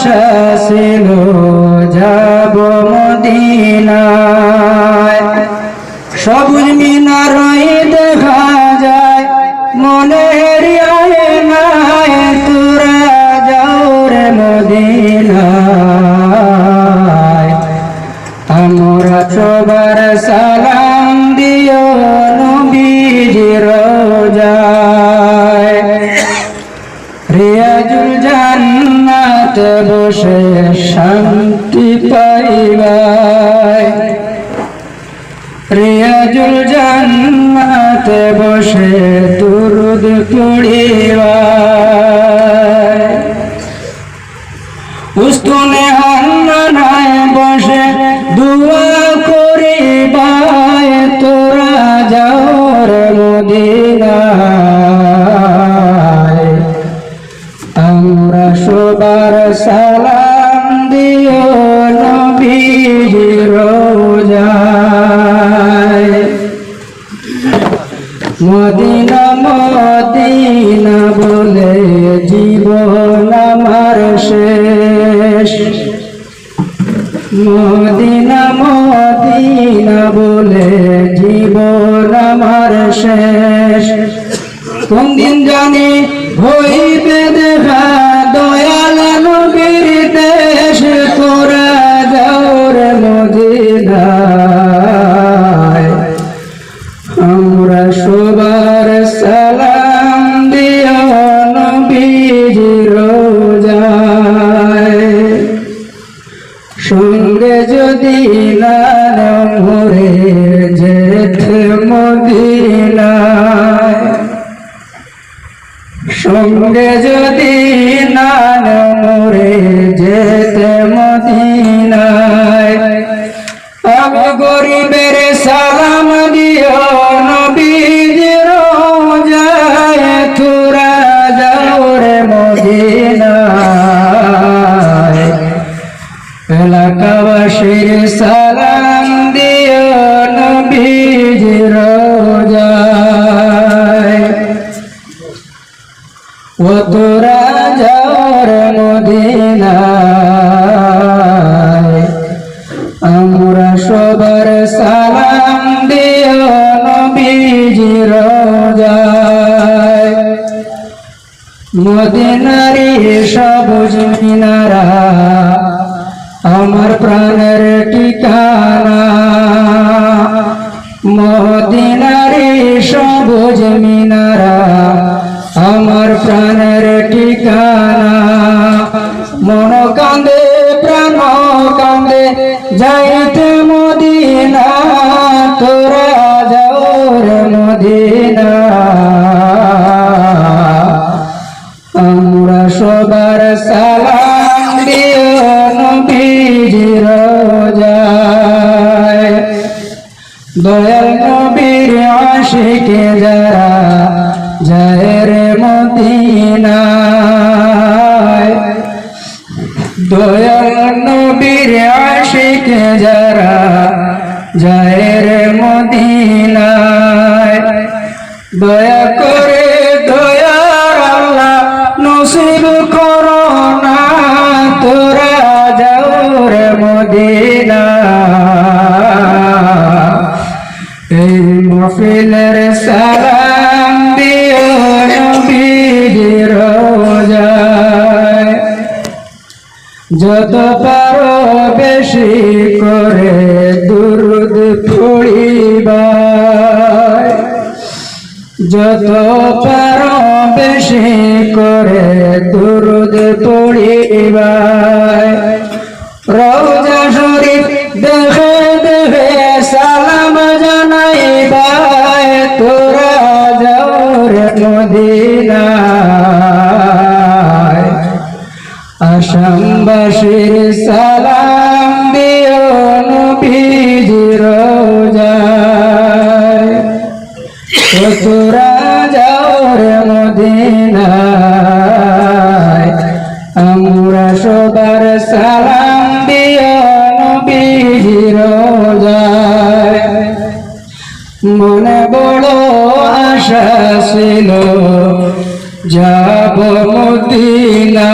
আশা ছিল, যাব মদিনায়। সবুজ মিনার দেখা যায় মনের নাই তোরা যাও রে মদিনায়। আমরা সবার সালাম দিও নবীজি রোজায়। রিয়াজুল জান্নাত বসে শান্তি পাইবাই রিয়াজুল জান্নাত বসে দুরুদ পড়িবাই উস্তুনে হান্নায় বসে দুয়া করিবাই তোরা যাওর মদিনায়। সালাম দিও নবীজি রোজায়। মদিনা মদিনা বলে জীবন আমার শেষ। মদিনা মদিনা বলে জীবন আমার শেষ। কোন দিন জানি হইবে দেখা মদিনায়। সঙ্গে যদি না মরে যেতে মদিনায় আমরা সবার সালাম দিও নবীজি মদিনারি সবুজ মিনারা আমার প্রাণের ঠিকানা। মদিনারি সবুজ মিনারা আমার প্রাণের ঠিকানা। নবীজি রোজায়। দয়াল নবীর আশিকে যারা যায় রে দয়াল নবীর আশিকে যারা যায় রে দয়া করে দয়ার আল্লাহ নসিব যত পারো বেশি করে দুরুদ পড়িবাই যত পারো বেশি করে দুরুদ পড়িবাই রোজা শরীফ দেখে দেখে সালাম জানাইবাই তোরা যাওর মদিনায় আসামবাসীর সালাম দিও নবীজি রোজায়। তোরা যাও রে মদিনায়, আমরা সবার সালাম দিও নবীজি রোজায়। মনে বড় আশা ছিল, যাব মদিনা